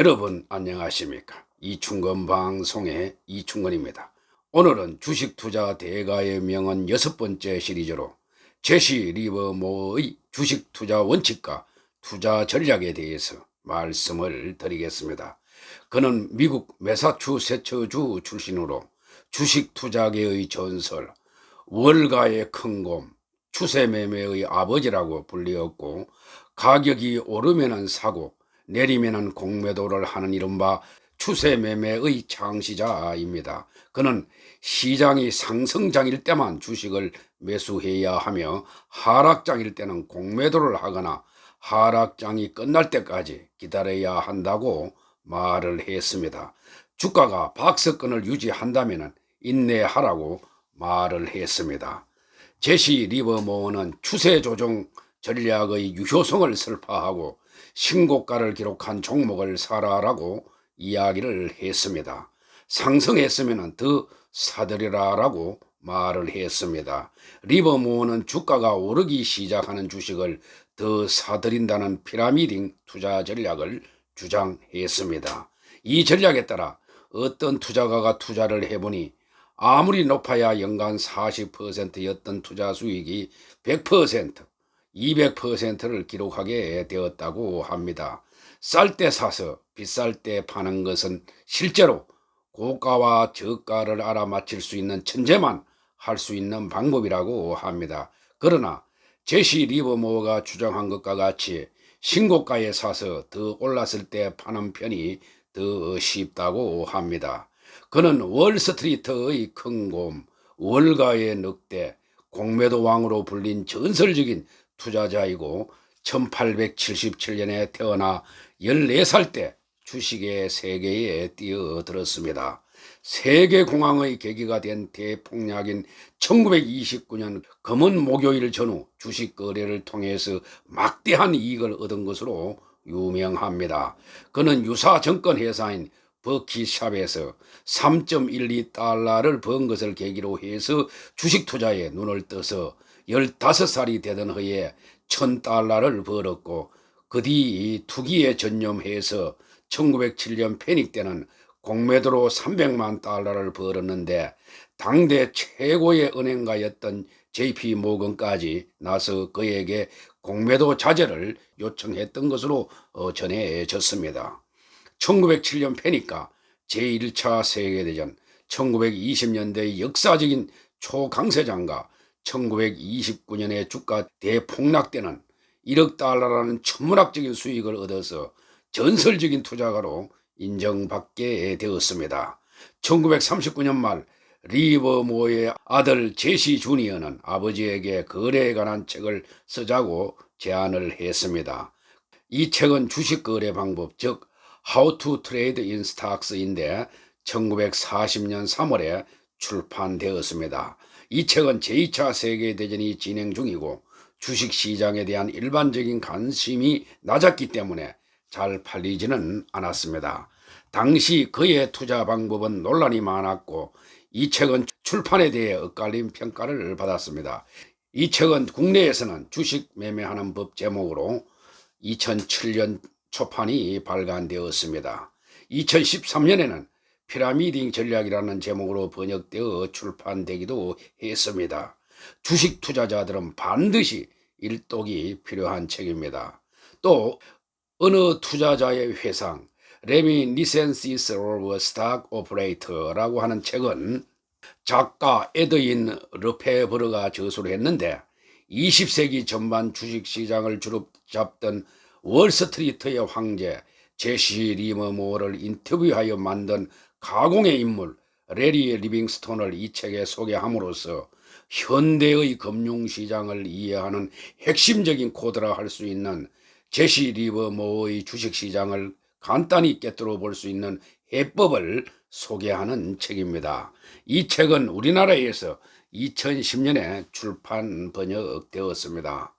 여러분 안녕하십니까? 이충건 방송의 이충건입니다. 오늘은 주식 투자 대가의 명언 여섯 번째 시리즈로 제시 리버모의 주식 투자 원칙과 투자 전략에 대해서 말씀을 드리겠습니다. 그는 미국 매사추세츠주 출신으로 주식 투자계의 전설 월가의 큰 곰 추세 매매의 아버지라고 불리었고 가격이 오르면은 사고 내리면은 공매도를 하는 이른바 추세 매매의 창시자입니다. 그는 시장이 상승장일 때만 주식을 매수해야 하며 하락장일 때는 공매도를 하거나 하락장이 끝날 때까지 기다려야 한다고 말을 했습니다. 주가가 박스권을 유지한다면 인내하라고 말을 했습니다. 제시 리버모어는 추세 조정 전략의 유효성을 설파하고 신고가를 기록한 종목을 사라라고 이야기를 했습니다. 상승했으면 더 사들이라라고 말을 했습니다. 리버모어는 주가가 오르기 시작하는 주식을 더 사들인다는 피라미딩 투자 전략을 주장했습니다. 이 전략에 따라 어떤 투자가가 투자를 해보니 아무리 높아야 연간 40%였던 투자 수익이 100%, 200%를 기록하게 되었다고 합니다. 쌀 때 사서 비쌀 때 파는 것은 실제로 고가와 저가를 알아맞힐 수 있는 천재만 할 수 있는 방법이라고 합니다. 그러나 제시 리버모어가 주장한 것과 같이 신고가에 사서 더 올랐을 때 파는 편이 더 쉽다고 합니다. 그는 월스트리트의 큰 곰, 월가의 늑대, 공매도 왕으로 불린 전설적인 투자자이고 1877년에 태어나 14살 때 주식의 세계에 뛰어들었습니다. 세계공황의 계기가 된 대폭락인 1929년 검은 목요일 전후 주식 거래를 통해서 막대한 이익을 얻은 것으로 유명합니다. 그는 유사 정권 회사인 버키샵에서 3.12달러를 번 것을 계기로 해서 주식 투자에 눈을 떠서 15살이 되던 해에 1000달러를 벌었고 그 뒤 투기에 전념해서 1907년 패닉 때는 공매도로 300만 달러를 벌었는데 당대 최고의 은행가였던 JP 모건까지 나서 그에게 공매도 자제를 요청했던 것으로 어, 전해졌습니다. 1907년 패니까 제1차 세계대전, 1920년대의 역사적인 초강세장과 1929년의 주가 대폭락 때는 1억 달러라는 천문학적인 수익을 얻어서 전설적인 투자가로 인정받게 되었습니다. 1939년 말 리버모의 아들 제시 주니어는 아버지에게 거래에 관한 책을 쓰자고 제안을 했습니다. 이 책은 주식 거래 방법, 즉 How to Trade in Stocks인데 1940년 3월에 출판되었습니다. 이 책은 제2차 세계대전이 진행 중이고 주식 시장에 대한 일반적인 관심이 낮았기 때문에 잘 팔리지는 않았습니다. 당시 그의 투자 방법은 논란이 많았고 이 책은 출판에 대해 엇갈린 평가를 받았습니다. 이 책은 국내에서는 주식 매매하는 법 제목으로 2007년 초판이 발간되었습니다. 2013년에는 피라미딩 전략이라는 제목으로 번역되어 출판되기도 했습니다. 주식 투자자들은 반드시 일독이 필요한 책입니다. 또 어느 투자자의 회상 레미니센시스 오브 스탁 오퍼레이터라고 하는 책은 작가 에드인 르페버르가 저술을 했는데 20세기 전반 주식시장을 주로 잡던 월스트리트의 황제 제시 리머 모어를 인터뷰하여 만든 가공의 인물 레리 리빙스톤을 이 책에 소개함으로써 현대의 금융시장을 이해하는 핵심적인 코드라 할 수 있는 제시 리버모어의 주식시장을 간단히 깨뜨려 볼 수 있는 해법을 소개하는 책입니다. 이 책은 우리나라에서 2010년에 출판 번역되었습니다.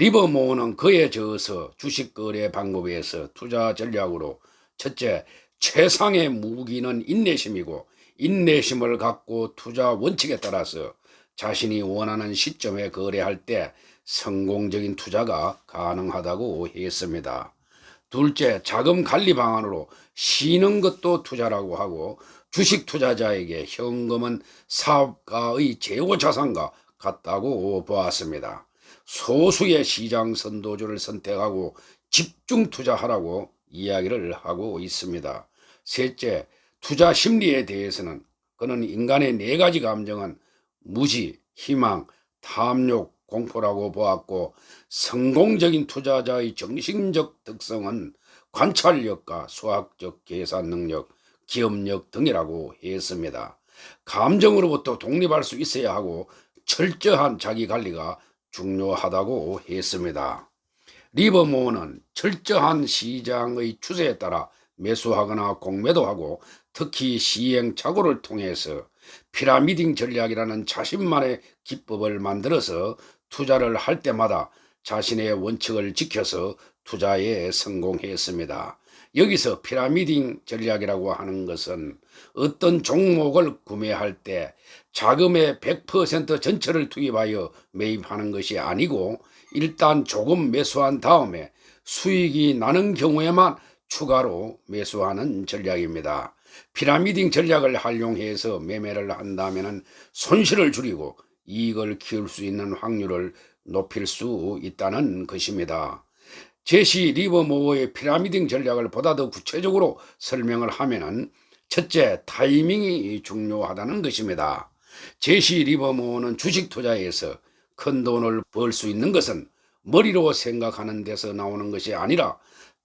리버모어는 그에 저어서 주식 거래 방법에서 투자 전략으로 첫째, 최상의 무기는 인내심이고 인내심을 갖고 투자 원칙에 따라서 자신이 원하는 시점에 거래할 때 성공적인 투자가 가능하다고 했습니다. 둘째, 자금 관리 방안으로 쉬는 것도 투자라고 하고 주식 투자자에게 현금은 사업가의 재호 자산과 같다고 보았습니다. 소수의 시장 선도주를 선택하고 집중 투자하라고 이야기를 하고 있습니다. 셋째, 투자 심리에 대해서는 그는 인간의 네 가지 감정은 무지, 희망, 탐욕, 공포라고 보았고 성공적인 투자자의 정신적 특성은 관찰력과 수학적 계산 능력, 기업력 등이라고 했습니다. 감정으로부터 독립할 수 있어야 하고 철저한 자기 관리가 중요하다고 했습니다. 리버모어는 철저한 시장의 추세에 따라 매수하거나 공매도 하고 특히 시행착오를 통해서 피라미딩 전략이라는 자신만의 기법을 만들어서 투자를 할 때마다 자신의 원칙을 지켜서 투자에 성공했습니다. 여기서 피라미딩 전략이라고 하는 것은 어떤 종목을 구매할 때 자금의 100% 전체를 투입하여 매입하는 것이 아니고 일단 조금 매수한 다음에 수익이 나는 경우에만 추가로 매수하는 전략입니다. 피라미딩 전략을 활용해서 매매를 한다면 손실을 줄이고 이익을 키울 수 있는 확률을 높일 수 있다는 것입니다. 제시 리버모어의 피라미딩 전략을 보다 더 구체적으로 설명을 하면은 첫째, 타이밍이 중요하다는 것입니다. 제시 리버모어는 주식 투자에서 큰 돈을 벌 수 있는 것은 머리로 생각하는 데서 나오는 것이 아니라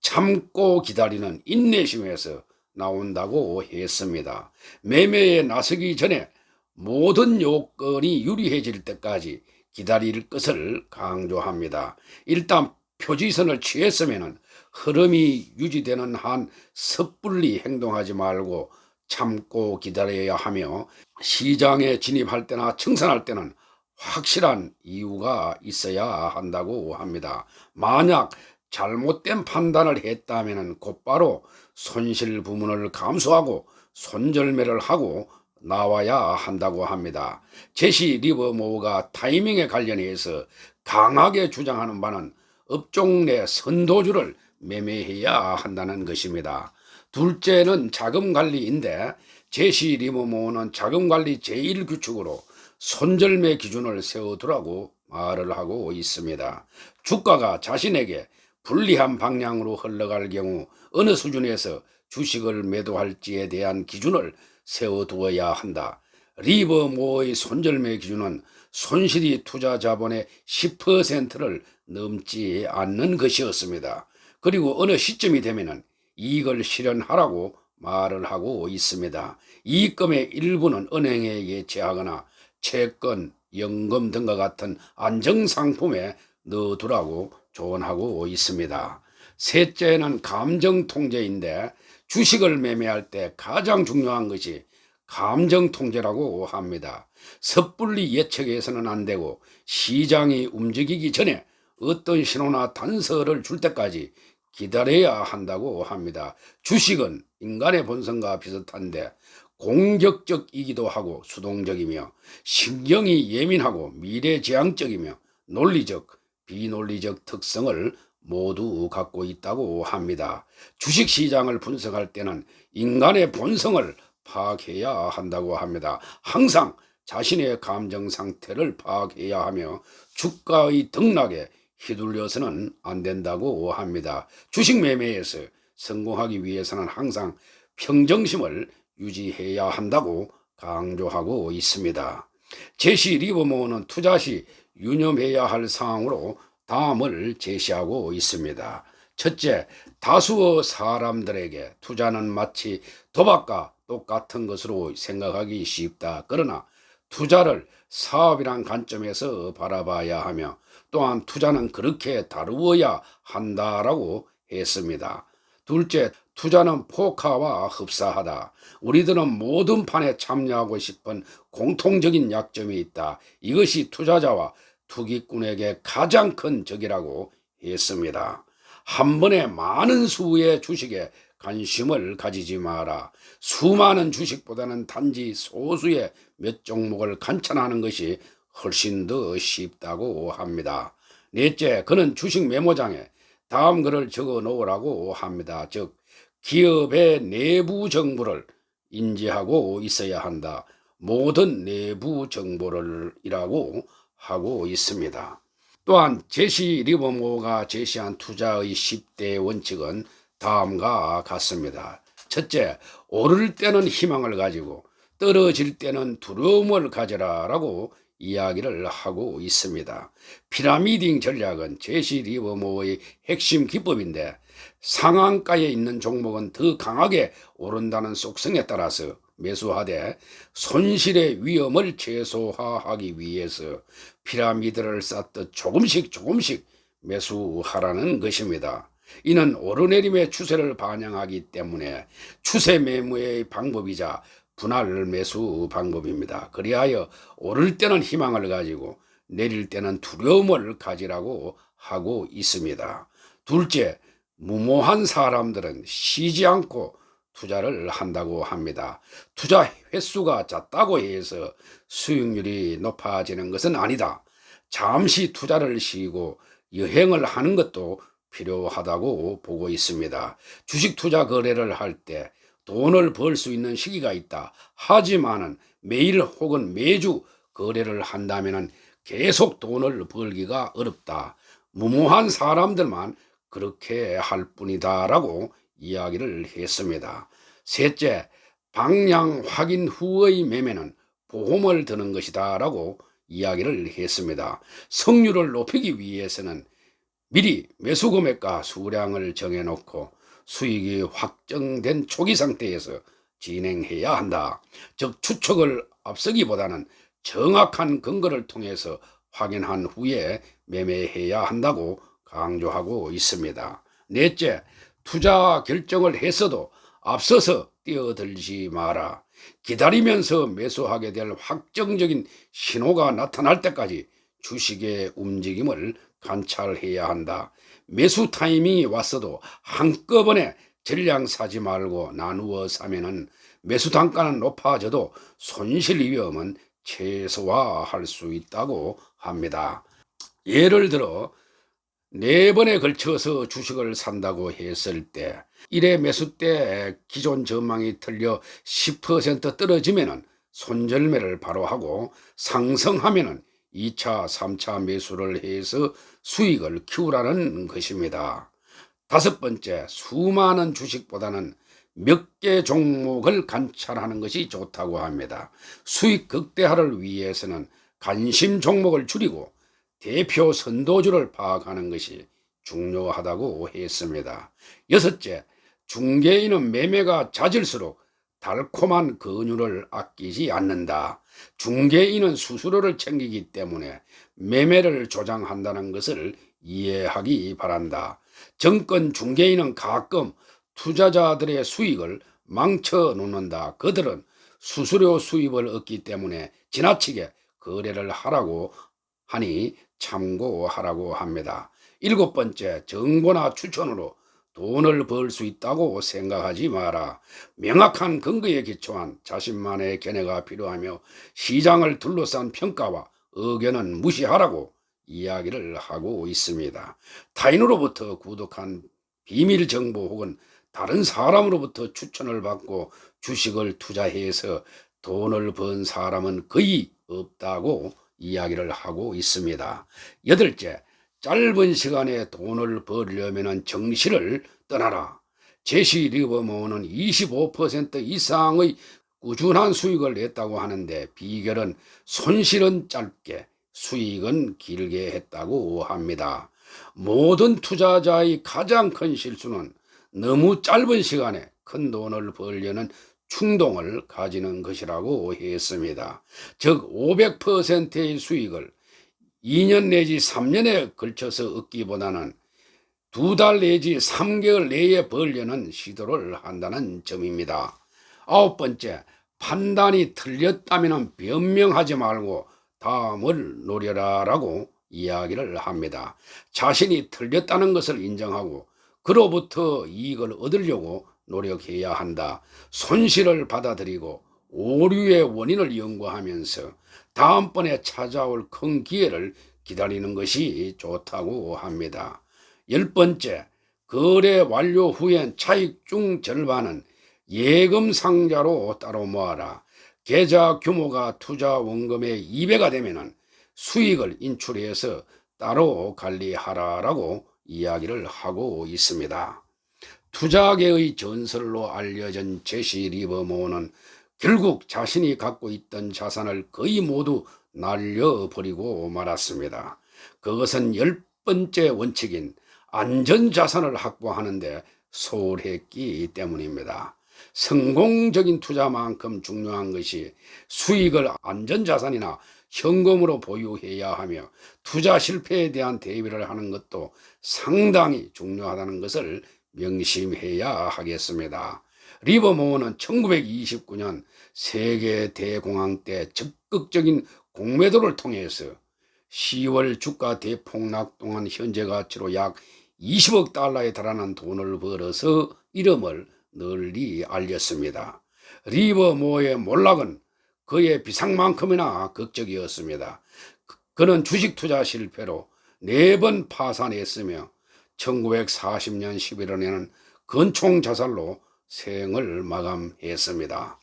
참고 기다리는 인내심에서 나온다고 했습니다. 매매에 나서기 전에 모든 요건이 유리해질 때까지 기다릴 것을 강조합니다. 일단 표지선을 취했으면 흐름이 유지되는 한 섣불리 행동하지 말고 참고 기다려야 하며 시장에 진입할 때나 청산할 때는 확실한 이유가 있어야 한다고 합니다. 만약 잘못된 판단을 했다면 곧바로 손실 부문을 감수하고 손절매를 하고 나와야 한다고 합니다. 제시 리버모어가 타이밍에 관련해서 강하게 주장하는 바는 업종 내 선도주를 매매해야 한다는 것입니다. 둘째는 자금 관리인데 제시 리버모어는 자금 관리 제1규칙으로 손절매 기준을 세워두라고 말을 하고 있습니다. 주가가 자신에게 불리한 방향으로 흘러갈 경우 어느 수준에서 주식을 매도할지에 대한 기준을 세워두어야 한다. 리버 모어의 손절매 기준은 손실이 투자 자본의 10%를 넘지 않는 것이었습니다. 그리고 어느 시점이 되면 이익을 실현하라고 말을 하고 있습니다. 이익금의 일부는 은행에 예치하거나 채권, 연금 등과 같은 안정상품에 넣어두라고 조언하고 있습니다. 셋째는 감정 통제인데 주식을 매매할 때 가장 중요한 것이 감정 통제라고 합니다. 섣불리 예측해서는 안 되고 시장이 움직이기 전에 어떤 신호나 단서를 줄 때까지 기다려야 한다고 합니다. 주식은 인간의 본성과 비슷한데 공격적이기도 하고 수동적이며 신경이 예민하고 미래지향적이며 논리적, 비논리적 특성을 모두 갖고 있다고 합니다. 주식 시장을 분석할 때는 인간의 본성을 파악해야 한다고 합니다. 항상 자신의 감정 상태를 파악해야 하며 주가의 등락에 휘둘려서는 안 된다고 합니다. 주식 매매에서 성공하기 위해서는 항상 평정심을 유지해야 한다고 강조하고 있습니다. 제시 리버모어는 투자 시 유념해야 할 사항으로 다음을 제시하고 있습니다. 첫째, 다수의 사람들에게 투자는 마치 도박과 똑같은 것으로 생각하기 쉽다. 그러나 투자를 사업이란 관점에서 바라봐야 하며 또한 투자는 그렇게 다루어야 한다라고 했습니다. 둘째, 투자는 포카와 흡사하다. 우리들은 모든 판에 참여하고 싶은 공통적인 약점이 있다. 이것이 투자자와 투기꾼에게 가장 큰 적이라고 했습니다. 한 번에 많은 수의 주식에 관심을 가지지 마라. 수많은 주식보다는 단지 소수의 몇 종목을 관찰하는 것이 훨씬 더 쉽다고 합니다. 넷째, 그는 주식 메모장에 다음 글을 적어 놓으라고 합니다. 즉 기업의 내부 정보를 인지하고 있어야 한다. 모든 내부 정보를 이라고 하고 있습니다. 또한 제시 리버모가 제시한 투자의 10대 원칙은 다음과 같습니다. 첫째, 오를 때는 희망을 가지고 떨어질 때는 두려움을 가져라라고 이야기를 하고 있습니다. 피라미딩 전략은 제시 리버모의 핵심 기법인데 상한가에 있는 종목은 더 강하게 오른다는 속성에 따라서 매수하되 손실의 위험을 최소화하기 위해서 피라미드를 쌓듯 조금씩 조금씩 매수하라는 것입니다. 이는 오르내림의 추세를 반영하기 때문에 추세 매무의 방법이자 분할 매수 방법입니다. 그리하여 오를 때는 희망을 가지고 내릴 때는 두려움을 가지라고 하고 있습니다. 둘째, 무모한 사람들은 쉬지 않고 투자를 한다고 합니다. 투자 횟수가 잦다고 해서 수익률이 높아지는 것은 아니다. 잠시 투자를 쉬고 여행을 하는 것도 필요하다고 보고 있습니다. 주식 투자 거래를 할 때 돈을 벌 수 있는 시기가 있다. 하지만은 매일 혹은 매주 거래를 한다면은 계속 돈을 벌기가 어렵다. 무모한 사람들만 그렇게 할 뿐이다라고 이야기를 했습니다. 셋째, 방향 확인 후의 매매는 보험을 드는 것이다라고 이야기를 했습니다. 성률을 높이기 위해서는 미리 매수 금액과 수량을 정해놓고 수익이 확정된 초기 상태에서 진행해야 한다. 즉 추측을 앞서기보다는 정확한 근거를 통해서 확인한 후에 매매해야 한다고 강조하고 있습니다. 넷째, 투자 결정을 했어도 앞서서 뛰어들지 마라. 기다리면서 매수하게 될 확정적인 신호가 나타날 때까지 주식의 움직임을 관찰해야 한다. 매수 타이밍이 왔어도 한꺼번에 전량 사지 말고 나누어 사면은 매수 단가는 높아져도 손실 위험은 최소화할 수 있다고 합니다. 예를 들어 네 번에 걸쳐서 주식을 산다고 했을 때 1회 매수 때 기존 전망이 틀려 10% 떨어지면은 손절매를 바로 하고 상승하면은 2차, 3차 매수를 해서 수익을 키우라는 것입니다. 다섯 번째, 수많은 주식보다는 몇 개 종목을 관찰하는 것이 좋다고 합니다. 수익 극대화를 위해서는 관심 종목을 줄이고 대표 선도주를 파악하는 것이 중요하다고 했습니다. 여섯째, 중개인은 매매가 잦을수록 달콤한 근유를 아끼지 않는다. 중개인은 수수료를 챙기기 때문에 매매를 조장한다는 것을 이해하기 바란다. 정권 중개인은 가끔 투자자들의 수익을 망쳐 놓는다. 그들은 수수료 수입을 얻기 때문에 지나치게 거래를 하라고 하니 참고하라고 합니다. 일곱 번째, 정보나 추천으로 돈을 벌 수 있다고 생각하지 마라. 명확한 근거에 기초한 자신만의 견해가 필요하며 시장을 둘러싼 평가와 의견은 무시하라고 이야기를 하고 있습니다. 타인으로부터 구독한 비밀 정보 혹은 다른 사람으로부터 추천을 받고 주식을 투자해서 돈을 번 사람은 거의 없다고 이야기를 하고 있습니다. 여덟째, 짧은 시간에 돈을 벌려면 정시를 떠나라. 제시 리버모어는 25% 이상의 꾸준한 수익을 냈다고 하는데 비결은 손실은 짧게 수익은 길게 했다고 합니다. 모든 투자자의 가장 큰 실수는 너무 짧은 시간에 큰 돈을 벌려는 충동을 가지는 것이라고 했습니다. 즉 500%의 수익을 2년 내지 3년에 걸쳐서 얻기보다는 두 달 내지 3개월 내에 벌려는 시도를 한다는 점입니다. 아홉 번째, 판단이 틀렸다면 변명하지 말고 다음을 노려라라고 이야기를 합니다. 자신이 틀렸다는 것을 인정하고 그로부터 이익을 얻으려고 노력해야 한다. 손실을 받아들이고 오류의 원인을 연구하면서 다음번에 찾아올 큰 기회를 기다리는 것이 좋다고 합니다. 열 번째, 거래 완료 후엔 차익 중 절반은 예금 상자로 따로 모아라. 계좌 규모가 투자 원금의 2배가 되면은 수익을 인출해서 따로 관리하라라고 이야기를 하고 있습니다. 투자계의 전설로 알려진 제시 리버모어는 결국 자신이 갖고 있던 자산을 거의 모두 날려버리고 말았습니다. 그것은 열 번째 원칙인 안전자산을 확보하는데 소홀했기 때문입니다. 성공적인 투자만큼 중요한 것이 수익을 안전자산이나 현금으로 보유해야 하며 투자 실패에 대한 대비를 하는 것도 상당히 중요하다는 것을 명심해야 하겠습니다. 리버모어는 1929년 세계 대공황 때 적극적인 공매도를 통해서 10월 주가 대폭락 동안 현재 가치로 약 20억 달러에 달하는 돈을 벌어서 이름을 널리 알렸습니다. 리버모어의 몰락은 그의 비상만큼이나 극적이었습니다. 그- 그는 주식 투자 실패로 네 번 파산했으며 1940년 11월에는 건총 자살로 생을 마감했습니다.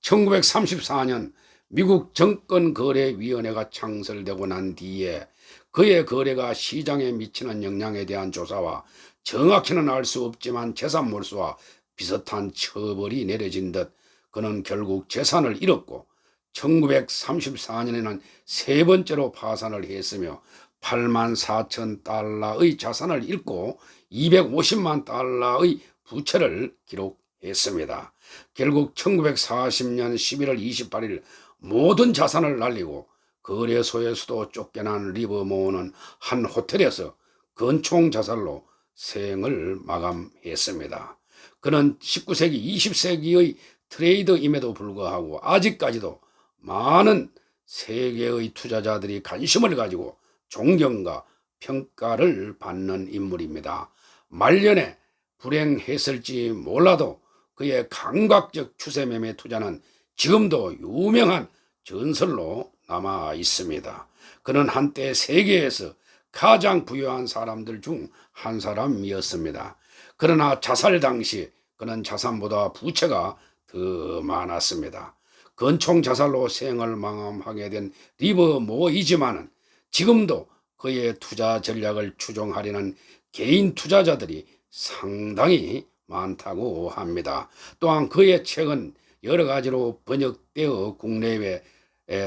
1934년 미국 정권거래위원회가 창설되고 난 뒤에 그의 거래가 시장에 미치는 영향에 대한 조사와 정확히는 알 수 없지만 재산 몰수와 비슷한 처벌이 내려진 듯 그는 결국 재산을 잃었고 1934년에는 세 번째로 파산을 했으며 8만 4천 달러의 자산을 잃고 250만 달러의 부채를 기록 했습니다. 결국 1940년 11월 28일 모든 자산을 날리고 거래소에서도 쫓겨난 리버모어는 한 호텔에서 건총 자살로 생을 마감했습니다. 그는 19세기, 20세기의 트레이더임에도 불구하고 아직까지도 많은 세계의 투자자들이 관심을 가지고 존경과 평가를 받는 인물입니다. 말년에 불행했을지 몰라도 그의 감각적 추세매매 투자는 지금도 유명한 전설로 남아 있습니다. 그는 한때 세계에서 가장 부유한 사람들 중 한 사람이었습니다. 그러나 자살 당시 그는 자산보다 부채가 더 많았습니다. 건총 자살로 생을 마감하게 된 리버 모이지만은 지금도 그의 투자 전략을 추종하려는 개인 투자자들이 상당히 많다고 합니다. 또한 그의 책은 여러 가지로 번역되어 국내외에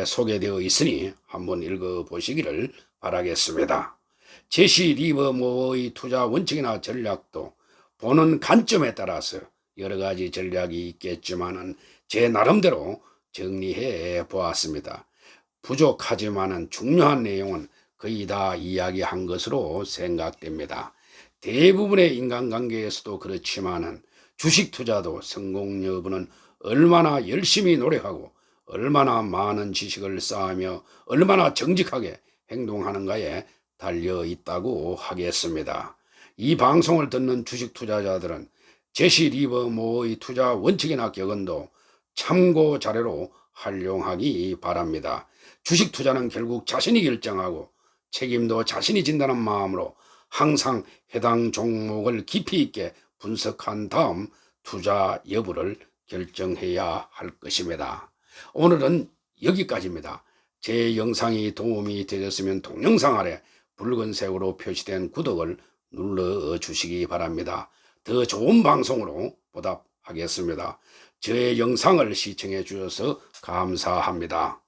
소개되어 있으니 한번 읽어보시기를 바라겠습니다. 제시 리버모어의 투자 원칙이나 전략도 보는 관점에 따라서 여러 가지 전략이 있겠지만은 제 나름대로 정리해 보았습니다. 부족하지만은 중요한 내용은 거의 다 이야기한 것으로 생각됩니다. 대부분의 인간관계에서도 그렇지만은 주식 투자도 성공 여부는 얼마나 열심히 노력하고 얼마나 많은 지식을 쌓으며 얼마나 정직하게 행동하는가에 달려 있다고 하겠습니다. 이 방송을 듣는 주식 투자자들은 제시 리버 모의 투자 원칙이나 격언도 참고 자료로 활용하기 바랍니다. 주식 투자는 결국 자신이 결정하고 책임도 자신이 진다는 마음으로 항상 해당 종목을 깊이 있게 분석한 다음 투자 여부를 결정해야 할 것입니다. 오늘은 여기까지입니다. 제 영상이 도움이 되셨으면 동영상 아래 붉은색으로 표시된 구독을 눌러 주시기 바랍니다. 더 좋은 방송으로 보답하겠습니다. 저의 영상을 시청해 주셔서 감사합니다.